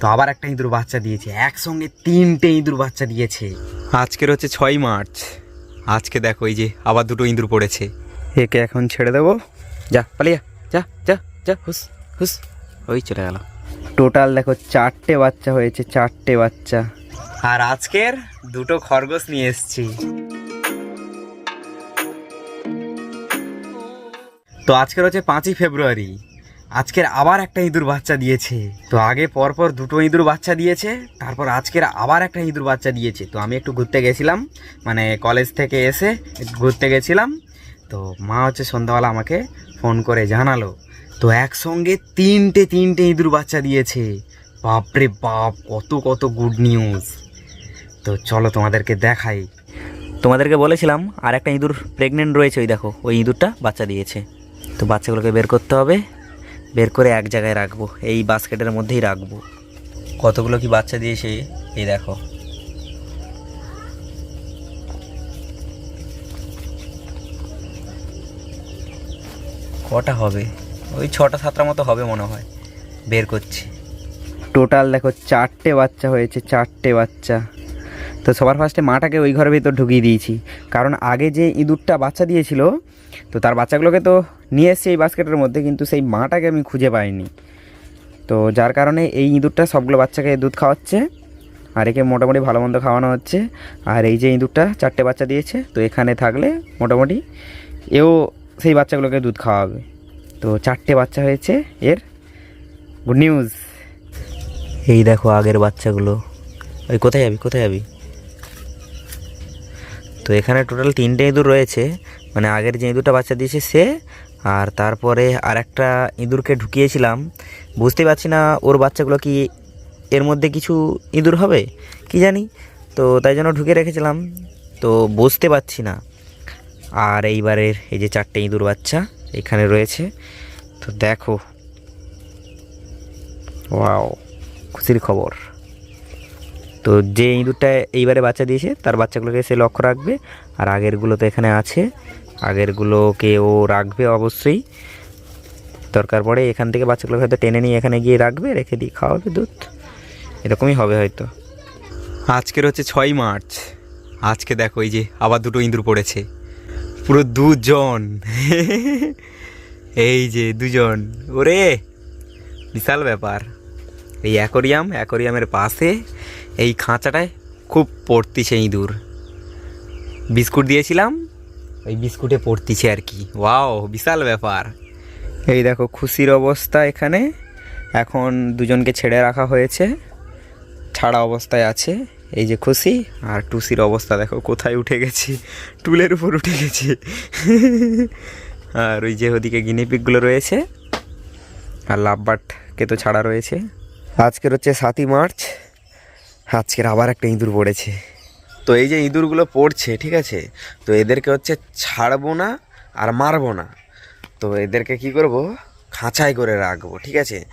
তো আবার একটা ইঁদুর বাচ্চা দিয়েছে একসঙ্গে তিনটে ইঁদুর বাচ্চা দিয়েছে। আজকের হচ্ছে ছয় মার্চ। আজকে দেখো এই যে আবার দুটো ইঁদুর পড়েছে। একে এখন ছেড়ে দেবো। যা পালিয়া যা যা যা হুস হুস। ওই চলে গেল। টোটাল দেখো চারটে বাচ্চা হয়েছে চারটে বাচ্চা। আর আজকের দুটো খরগোশ নিয়ে এসেছি। তো আজকের হচ্ছে পাঁচই ফেব্রুয়ারি। আজকের আবার একটা ইঁদুর বাচ্চা দিয়েছে। তো আগে পরপর দুটো ইঁদুর বাচ্চা দিয়েছে, তারপর আজকের আবার একটা ইঁদুর বাচ্চা দিয়েছে। তো আমি একটু ঘুরতে গেছিলাম মানে কলেজ থেকে এসে ঘুরতে গেছিলাম। তো মা হচ্ছে সন্ধ্যাবেলা আমাকে ফোন করে জানালো, তো একসঙ্গে তিনটে তিনটে ইঁদুর বাচ্চা দিয়েছে। বাপরে বাপ, কত কত গুড নিউজ তো চলো তোমাদেরকে দেখাই। তোমাদেরকে বলেছিলাম আর একটা ইঁদুর প্রেগনেন্ট রয়েছে, ওই দেখো, ওই ইঁদুরটা বাচ্চা দিয়েছে। তো বাচ্চাগুলোকে বের করতে হবে। বের করে এক জায়গায় রাখব, এই বাস্কেটের মধ্যেই রাখব। কতগুলো কি বাচ্চা দিয়েছে? এই দেখো। কটা হবে? ওই ছটা সাতটা মতো হবে মনে হয়। বের করছি। টোটাল দেখো চারটে বাচ্চা হয়েছে, চারটে বাচ্চা। তো সবার ফার্স্টে মাটাকে ওই ঘরের ভিতর ঢুকিয়ে দিয়েছি। কারণ আগে যে ইঁদুরটা বাচ্চা দিয়েছিল, তো তার বাচ্চাগুলোকে তো নিয়ে এসেছি এই বাস্কেটের মধ্যে, কিন্তু সেই মাটাকে আমি খুঁজে পাইনি। তো যার কারণে এই ইঁদুরটা সবগুলো বাচ্চাকে দুধ খাওয়াচ্ছে, আর একে মোটামুটি ভালো মন্দ খাওয়ানো হচ্ছে। আর এই যে ইঁদুরটা চারটে বাচ্চা দিয়েছে, তো এখানে থাকলে মোটামুটি এও সেই বাচ্চাগুলোকে দুধ খাওয়াবে। তো চারটে বাচ্চা হয়েছে এর গুড নিউজ। এই দেখো আগের বাচ্চাগুলো। ওই কোথায় যাবি কোথায় যাবি? তো এখানে টোটাল তিনটে ইঁদুর রয়েছে মানে আগের যে ইঁদুরটা বাচ্চা দিয়েছে সে আর তারপরে আর একটা ইঁদুরকে ঢুকিয়েছিলাম। বুঝতে পারছি না, ওর বাচ্চাগুলো কি এর মধ্যে কিছু ইঁদুর হবে? কি জানি? তো তাই জন্য ঢুকে রেখেছিলাম। তো বুঝতে পারছি না। আর এইবারের এই যে চারটে ইঁদুর বাচ্চা এখানে রয়েছে। তো দেখো। ওয়াও, খুশির খবর। তো যে ইঁদুরটা এইবারে বাচ্চা দিয়েছে, তার বাচ্চাগুলোকে সে লক্ষ্য রাখবে। আর আগেরগুলো তো এখানে আছে। আগেরগুলোকে ও রাখবে অবশ্যই। দরকার পড়ে এখান থেকে বাচ্চাগুলোকে হয়তো টেনে নিয়ে এখানে গিয়ে রাখবে, রেখে দিয়ে খাওয়াবে দুধ। এরকমই হবে হয়তো। আজকের হচ্ছে ছয় মার্চ। আজকে দেখো এই যে আবার দুটো ইঁদুর পড়েছে। পুরো দুজন। এই যে দুজন। ওরে, বিশাল ব্যাপার। এই অ্যাকোরিয়াম, অ্যাকোরিয়ামের পাশে এই খাঁচাটায় খুব পড়তিছে ইঁদুর। বিস্কুট দিয়েছিলাম ওই বিস্কুটে পড়তিছে আর কি। ওয়াও, বিশাল ব্যাপার। এই দেখো, খুশির অবস্থা এখানে। এখন দুজনকে ছেড়ে রাখা হয়েছে। ছাড়া অবস্থায় আছে। এই যে খুশি আর টুসির অবস্থা দেখো, কোথায় উঠে গেছে? টুলের উপর উঠে গেছে। আর ওই যে ওদিকে গিনিপিকগুলো রয়েছে। আর লাভবাটকে তো ছাড়া রয়েছে। আজকের হচ্ছে সাতই মার্চ। আজকের আবার একটা ইঁদুর পড়েছে। তো এই যে ইঁদুরগুলো পড়ছে, ঠিক আছে? তো এদেরকে হচ্ছে ছাড়বো না আর মারবো না। তো এদেরকে কি করব? খাঁচায় করে রাখব, ঠিক আছে?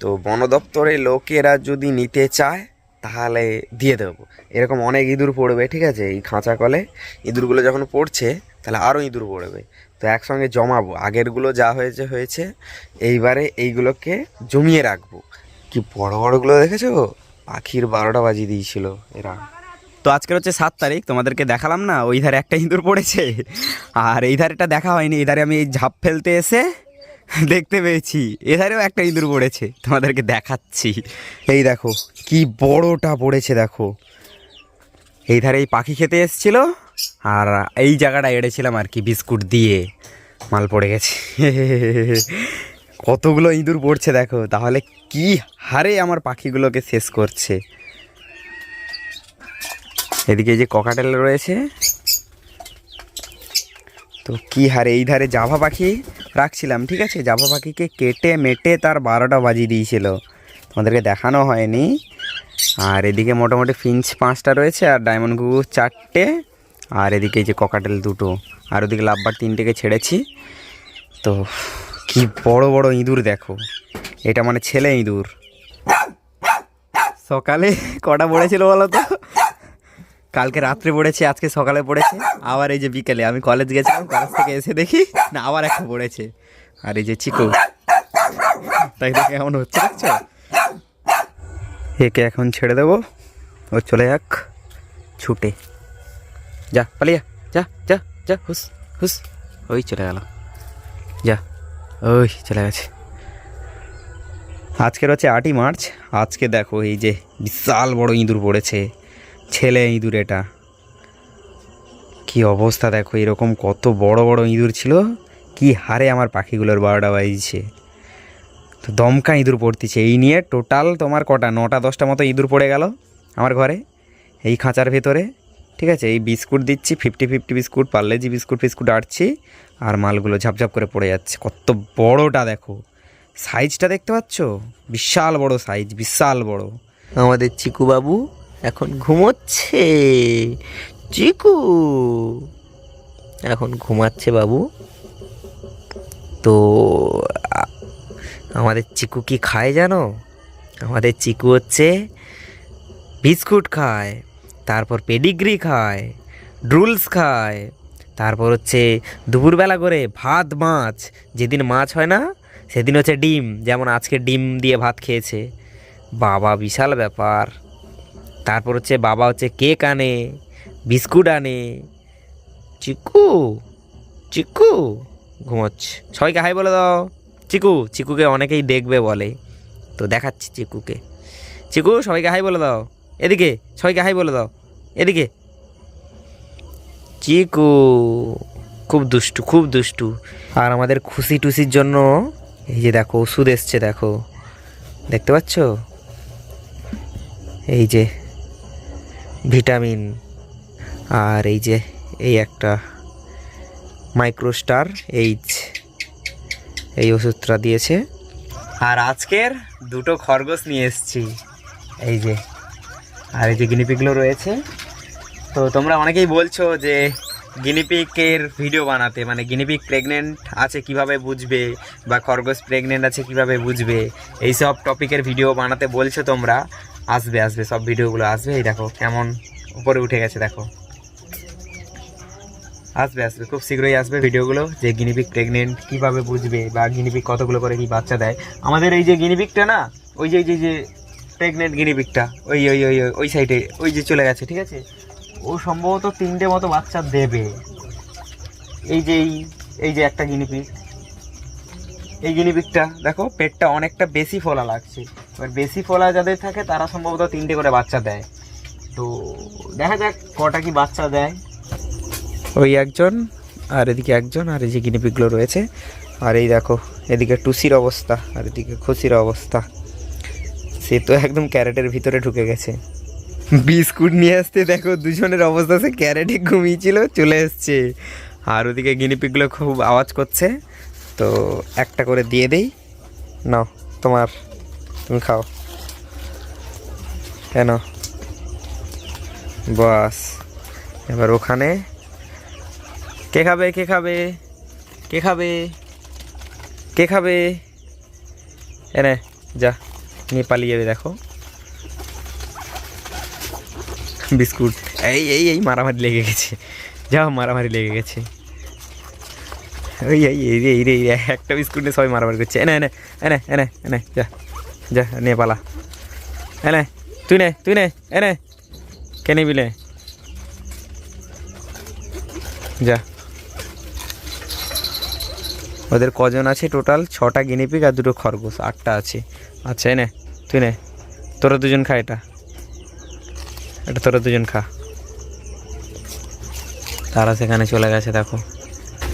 তো বন দপ্তরে লোকেরা যদি নিতে চায়, তাহলে দিয়ে দেবো। এরকম অনেক ইঁদুর পড়বে, ঠিক আছে? এই খাঁচা কলে। ইঁদুরগুলো যখন পড়ছে, তাহলে আরও ইঁদুর পড়বে। তো একসঙ্গে জমাবো। আগেরগুলো যা হয়েছে হয়েছে। এইবারে এইগুলোকে জমিয়ে রাখব। কি বড় বড়গুলো দেখেছ? পাখির বারোটা বাজিয়ে দিয়েছিল এরা। তো আজকের হচ্ছে সাত তারিখ, তোমাদেরকে দেখালাম না, ওই ধারে একটা ইঁদুর পড়েছে। আর এই ধারেটা দেখা হয়নি, এই ধারে আমি এই ঝাঁপ ফেলতে এসে দেখতে পেয়েছি এধারেও একটা ইঁদুর পড়েছে, তোমাদেরকে দেখাচ্ছি। এই দেখো, কি বড়টা পড়েছে দেখো। এই ধারে এই পাখি খেতে এসেছিল, আর এই জায়গাটা এড়েছিলাম আর কি, বিস্কুট দিয়ে, মাল পড়ে গেছে। কতগুলো ইঁদুর পড়ছে দেখো, তাহলে কি হারে আমার পাখিগুলোকে শেষ করছে। এদিকে যে ককাটেল রয়েছে। তো কি হারে, এই ধারে জাভা পাখি রাখছিলাম, ঠিক আছে? জাভা পাখিকে কেটে মেটে তার বারোটা বাজিয়ে দিয়েছিল। তোমাদেরকে দেখানো হয়নি। আর এদিকে মোটামুটি ফিঞ্চ পাঁচটা রয়েছে আর ডায়মন্ড গুগু চারটে। আর এদিকে যে ককাটেল দুটো। আর ওদিকে লাভবার তিনটেকে ছেড়েছি। তো কি বড় বড় ইঁদুর দেখো। এটা মানে ছেলে ইঁদুর। সকালে কটা পড়েছিল বলো তো? কালকে রাত্রে পড়েছে, আজকে সকালে পড়েছে, আবার এই যে বিকেলে। আমি কলেজ গেছিলাম কলেজ থেকে এসে দেখি, না, আবার একটা পড়েছে। আর এই যে চিকু, তাই দেখে কেমন হচ্ছে, দেখছ? একে এখন ছেড়ে দেবো, ও চলে যাক ছুটে। যা, পালিয়া যা যা যা, হুস হুস, ওই চলে গেল। যা, ওই চলে গেছে। আজকের হচ্ছে আটই মার্চ, আজকে দেখো এই যে বিশাল বড় ইঁদুর পড়েছে। ছেলে ইঁদুর এটা। কি অবস্থা দেখো, এরকম কত বড় বড় ইঁদুর ছিল। কি হারে আমার পাখিগুলোর বারোটা বাজছে তো দমকা ইঁদুর পড়তেছে। এই নিয়ে টোটাল তোমার কটা? নটা, দশটা মতো ইঁদুর পড়ে গেল আমার ঘরে, এই খাঁচার ভেতরে। ঠিক আছে, এই বিস্কুট দিচ্ছি fifty fifty biscuit Parle G biscuit ফিস্কুট আটছি, আর মালগুলো ঝাপঝাপ করে পড়ে যাচ্ছে। কত বড়টা দেখো। সাইজটা দেখতে পাচ্ছ? বিশাল বড় সাইজ, বিশাল বড়। আমাদের চিকু বাবু এখন ঘুমোচ্ছে। চিকু এখন ঘুমাচ্ছে বাবু। তো আমাদের চিকু কি খায় জানো? আমাদের চিকু হচ্ছে বিস্কুট খায়, তারপর পেডিগ্রি খায়, ড্রুলস খায়, তারপর হচ্ছে দুপুরবেলা করে ভাত, মাছ। যেদিন মাছ হয় না, সেদিন হচ্ছে ডিম। যেমন আজকে ডিম দিয়ে ভাত খেয়েছে। বাবা, বিশাল ব্যাপার। তারপর হচ্ছে বাবা হচ্ছে কেক আনে, বিস্কুট আনে। চিকু চিকু, ঘুমোচ্ছে। সবাইকে হাই বলে দাও। চিকু, চিকুকে অনেকেই দেখবে বলে। তো দেখাচ্ছি চিকুকে। চিকু, সবাইকে হাই বলে দাও। এদিকে, সবাইকে হাই বলে দাও। এদিকে। চিকু, খুব দুষ্টু খুব দুষ্টু। আর আমাদের খুশি টুসির জন্য এই যে দেখো, ওষুধ এসছে, দেখো। দেখতে পাচ্ছ? এই যে ভিটামিন আর এই যে, এই একটা মাইক্রোস্টার এইচ এই ওষুধটা দিয়েছে। আর আজকের দুটো খরগোশ নিয়ে এসেছি। এই যে, আর এই যে গিনিপিকগুলো রয়েছে। তো তোমরা অনেকেই বলছো যে গিনিপিকের ভিডিও বানাতে মানে গিনিপিক প্রেগনেন্ট আছে কীভাবে বুঝবে বা খরগোশ প্রেগনেন্ট আছে কীভাবে বুঝবে এই সব টপিকের ভিডিও বানাতে বলছো তোমরা। আসবে আসবে, সব ভিডিওগুলো আসবে। এই দেখো কেমন উপরে উঠে গেছে, দেখো। আসবে আসবে, খুব শীঘ্রই আসবে ভিডিওগুলো। যে গিনিপিক প্রেগনেন্ট কীভাবে বুঝবে বা গিনিপিক কতগুলো করে কি বাচ্চা দেয়। আমাদের এই যে গিনিপিকটা না, ওই যে যে যে প্রেগনেন্ট গিনিপিকটা ওই ওই ওই, ওই- সাইডে ওই যে চলে গেছে, ঠিক আছে? ও সম্ভবত তিনটে মতো বাচ্চা দেবে। এই যে এই যে একটা গিনিপিক এই গিনিপিকটা দেখো, পেটটা অনেকটা বেশি ফোলা লাগছে। এবার বেশি ফোলা যাদের থাকে, তারা সম্ভবত তিনটে করে বাচ্চা দেয়। তো দেখা যাক কটা কি বাচ্চা দেয়। ওই একজন, আর এদিকে একজন, আর এই যে গিনিপিকগুলো রয়েছে। আর এই দেখো, এদিকে টুসির অবস্থা, আর এদিকে খুশির অবস্থা। সে তো একদম ক্যারেটের ভিতরে ঢুকে গেছে। বিস্কুট নিয়ে আসতে দেখো, দুজনের অবস্থা, সে ক্যারেটে ঘুমিয়েছিল, চলে এসছে। আর ওদিকে গিনিপিকগুলো খুব আওয়াজ করছে। তো একটা করে দিয়ে দেই। নাও, তোমার তুমি খাও। কেন? বাস, এবার ওখানে। কে খাবে কে খাবে? কে খাবে? কে খাবে? এনে যা, নিয়ে পালিয়ে যাবে, দেখো। বিস্কুট। এই এই এই, মারামারি লেগে গেছে। যাও, মারামারি লেগে গেছে। ওই এই এই রে এই রে একটা বিস্কুট নিয়ে সবাই মারামারি করছে। এনে এনে এনে এনে এনে যা। যা, নিয়ে পালা। এনে, তুই নে তুই নে, এনে কে নিবি নে যা। ওদের কজন আছে টোটাল? ছটা গিনিপিক আর দুটো খরগোশ, আটটা আছে। আচ্ছা এনে, তুই নে। তোরা দুজন খা এটা। এটা তোরা দুজন খা। তারা সেখানে চলে গেছে, দেখো।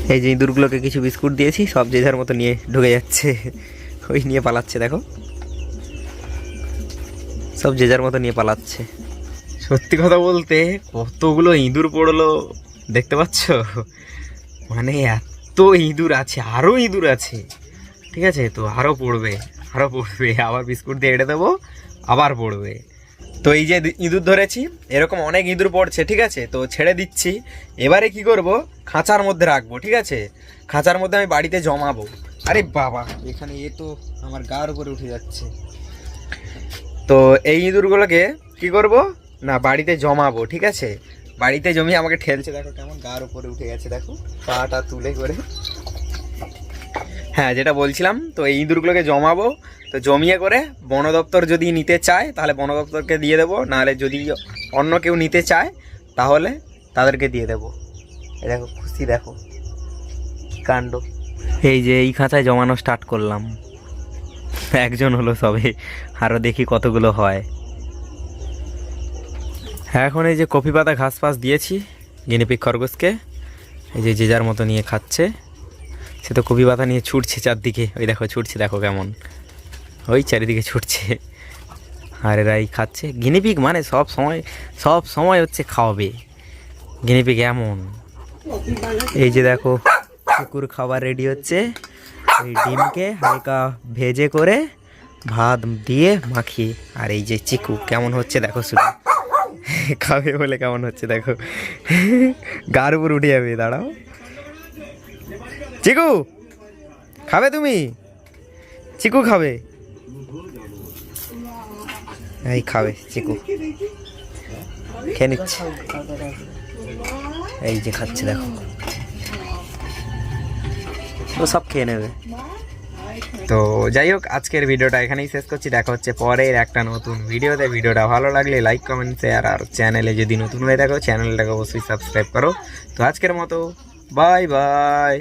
এই যে ইঁদুরগুলোকে কিছু বিস্কুট দিয়েছি, সব যে যার মতো নিয়ে ঢুকে যাচ্ছে। ওই নিয়ে পালাচ্ছে, দেখো। সব যে যার মতো নিয়ে পালাচ্ছে। সত্যি কথা বলতে কতগুলো ইঁদুর পড়ল দেখতে পাচ্ছ? মানে এত ইঁদুর আছে আরও ইঁদুর আছে। ঠিক আছে, তো আরও পড়বে আরও পড়বে। আবার বিস্কুট দিয়ে এড়ে দেবো, আবার পড়বে। তো এই যে ইঁদুর ধরেছি, এরকম অনেক ইঁদুর পড়ছে, ঠিক আছে? তো ছেড়ে দিচ্ছি। এবারে কি করব? খাঁচার মধ্যে রাখব, ঠিক আছে? খাঁচার মধ্যে আমি বাড়িতে জমাবো। আরে বাবা, এখানে এ তো আমার গার উপরে উঠে যাচ্ছে। তো এই ইঁদুরগুলোকে কি করব? না, বাড়িতে জমাবো, ঠিক আছে? বাড়িতে জমিয়ে আমাকে ঠেলছে, দেখো কেমন গার উপরে উঠে গেছে, দেখো। পাটা তুলে করে। হ্যাঁ যেটা বলছিলাম, তো এই ইঁদুরগুলোকে জমাবো। তো জমিয়ে করে বন দপ্তর যদি নিতে চায়, তাহলে বন দপ্তরকে দিয়ে দেবো। নাহলে যদি অন্য কেউ নিতে চায়, তাহলে তাদেরকে দিয়ে দেবো। দেখো, খুশি দেখো। কাণ্ড। এই যে এই খাঁচায় জমানো স্টার্ট করলাম। একজন হলো সবে আরও দেখি কতগুলো হয়। এখন এই যে কফি পাতা ঘাস ফাস দিয়েছি গিনিপিক খরগোশকে, এই যে যে যার মতো নিয়ে খাচ্ছে। সে তো কফি পাতা নিয়ে ছুটছে চারদিকে, ওই দেখো ছুটছে, দেখো কেমন। ওই চারিদিকে ছুটছে। আর এরা এই খাচ্ছে। গিনিপিক মানে সব সময় সব সময় হচ্ছে খাওয়াবে। গিনিপিক এমন। এই যে দেখো, কুকুর খাবার রেডি হচ্ছে। এই ডিমকে হালকা ভেজে করে ভাত দিয়ে মাখিয়ে। আর এই যে চিকু, কেমন হচ্ছে দেখো শুধু। খাবে বলে কেমন হচ্ছে দেখো। গার উপর উঠে যাবে, দাঁড়াও। চিকু, খাবে তুমি? চিকু খাবে? এই খাবে, চিকু। খেয়ে নিচ্ছে। এই যে খাচ্ছে, দেখো। ও সব খেয়ে নেবে। তো যাই হোক, আজকের ভিডিওটা এখানেই শেষ করছি। দেখা হচ্ছে পরের একটা নতুন ভিডিওতে। ভিডিওটা ভালো লাগলে লাইক, কমেন্ট শেয়ার আর চ্যানেলে যদি নতুন হয়ে থাকো চ্যানেলটাকে অবশ্যই সাবস্ক্রাইব করো। তো আজকের মতো বাই বাই